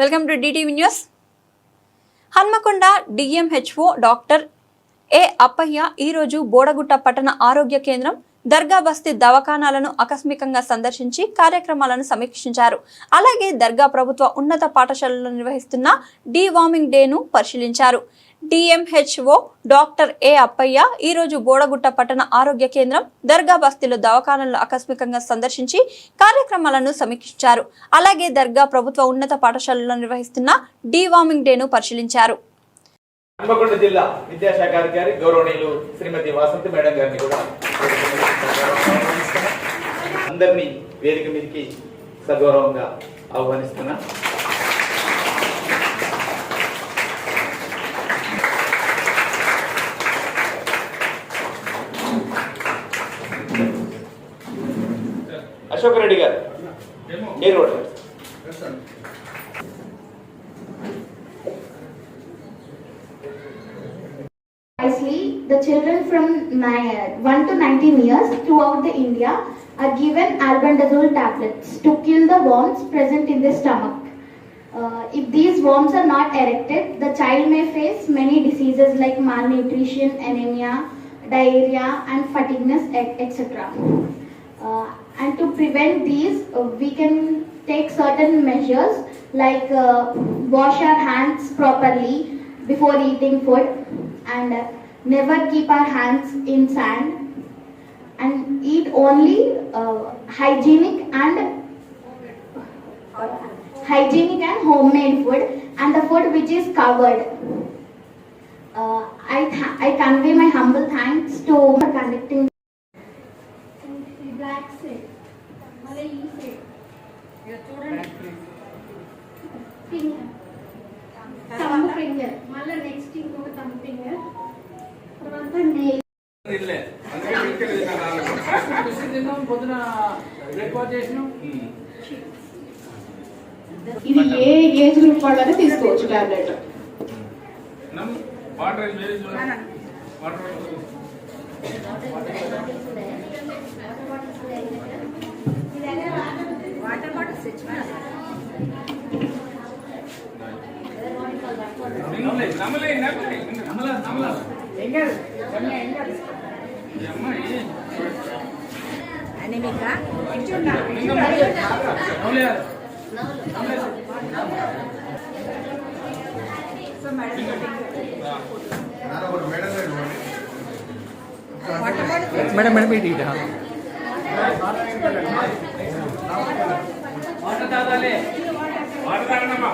Welcome to DTV news Hanamkonda DMHO doctor A Appaiah ఈరోజు బోడగుట్ట పట్టణ ఆరోగ్య కేంద్రం దర్గా బస్తీ దవాఖానాలను ఆకస్మికంగా సందర్శించి కార్యక్రమాలను సమీక్షించారు. అలాగే దర్గా ప్రభుత్వ ఉన్నత పాఠశాలలో నిర్వహిస్తున్న డీ వార్మింగ్ డేను పరిశీలించారు. డిఎంహెచ్ఓ డాక్టర్ ఏ అప్పయ్య ఈరోజు బోడగుట్ట పట్టణ ఆరోగ్య కేంద్రం దర్గా బస్తీలో దవాఖానలను ఆకస్మికంగా సందర్శించి కార్యక్రమాలను సమీక్షించారు. అలాగే దర్గా ప్రభుత్వ ఉన్నత పాఠశాలలో నిర్వహిస్తున్న డీవార్మింగ్ డేను పరిశీలించారు. హన్మకొండ జిల్లా విద్యాశాఖ అధికారి గౌరవనీయులు శ్రీమతి వాసంతి మేడం గారిని కూడా అందరినీ వేదిక మీదకి సగౌరవంగా ఆహ్వానిస్తున్నా. అశోక్ రెడ్డి గారు మీరు కూడా Precisely, the children from ni- 1 to 19 years throughout the India are given albendazole tablets to kill the worms present in the stomach. Uh, if these worms are not erected, the child may face many diseases like malnutrition, anemia, diarrhea, and fatigueness, e- etc. Uh, and to prevent these, uh, we can take certain measures like uh, wash our hands properly before eating food and uh, never keep our hands in sand and eat only uh, hygienic and hygienic and homemade food and the food which is covered. Uh, I, I convey my humble thanks to conducting మళ్ళీ next ఇంకొక. తర్వాత. తిన్నాం పొద్దున breakfast చేసినాం ఇది ఏ age group వాళ్ళని తీసుకోవచ్చు tablet water very వాటర్ నమ్మలే నమ్మలే నమ్మలే నమ్మలా ఏం కాదు ఏం కాదు ఈ అమ్మాయి అనిమిక నమ్మలే మేడం మేడం ఇటు ఇటు water తాగాలి. వాటర్ తాగనమ్మా.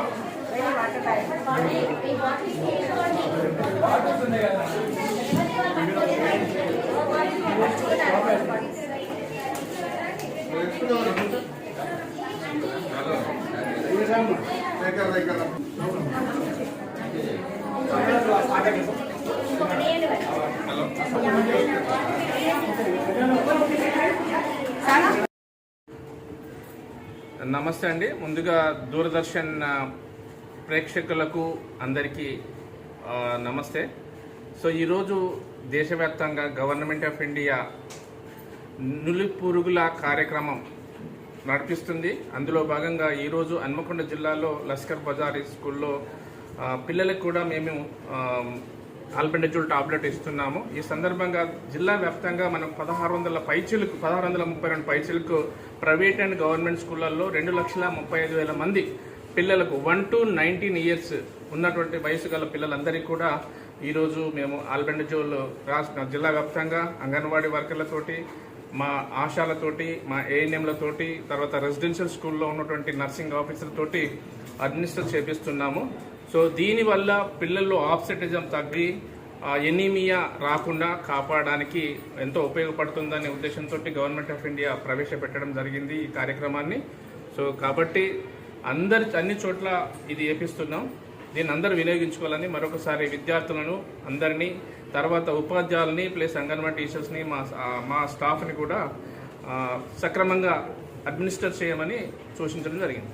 వాటర్ నమస్తే అండి. ముందుగా దూరదర్శన్ ప్రేక్షకులకు అందరికీ నమస్తే. సో ఈరోజు దేశవ్యాప్తంగా గవర్నమెంట్ ఆఫ్ ఇండియా నులి పురుగుల కార్యక్రమం నడిపిస్తుంది. అందులో భాగంగా ఈరోజు హన్మకొండ జిల్లాలో లస్కర్ బజార్ స్కూల్లో పిల్లలకు కూడా మేము ఆల్బెండజోల్ టాబ్లెట్ ఇస్తున్నాము. ఈ సందర్భంగా జిల్లా వ్యాప్తంగా మనం పదహారు వందల పైచీలకు పదహారు వందల ముప్పై రెండు పైచీలకు ప్రైవేట్ అండ్ గవర్నమెంట్ స్కూళ్ళల్లో రెండు లక్షల ముప్పై ఐదు వేల మంది పిల్లలకు వన్ టు నైన్టీన్ ఇయర్స్ ఉన్నటువంటి వయసు గల పిల్లలందరికీ కూడా ఈరోజు మేము ఆల్బెండజోల్ రాష్ట్ర జిల్లా వ్యాప్తంగా అంగన్వాడీ వర్కర్లతోటి మా ఆశాలతోటి మా ఏఎన్ఎంలతోటి తర్వాత రెసిడెన్షియల్ స్కూల్లో ఉన్నటువంటి నర్సింగ్ ఆఫీసర్తోటి అడ్మినిస్టర్ చేపిస్తున్నాము. సో దీనివల్ల పిల్లల్లో ఆప్సెటిజం తగ్గి ఎనీమియా రాకుండా కాపాడడానికి ఎంతో ఉపయోగపడుతుందనే ఉద్దేశంతో గవర్నమెంట్ ఆఫ్ ఇండియా ప్రవేశపెట్టడం జరిగింది ఈ కార్యక్రమాన్ని. సో కాబట్టి అందరి అన్ని చోట్ల ఇది ఏపిస్తున్నాం. దీన్ని అందరూ వినియోగించుకోవాలని మరొకసారి విద్యార్థులను అందరినీ తర్వాత ఉపాధ్యాయులని ప్లస్ అంగన్వాడీ టీచర్స్ని మా మా స్టాఫ్ని కూడా సక్రమంగా అడ్మినిస్టర్ చేయమని సూచించడం జరిగింది.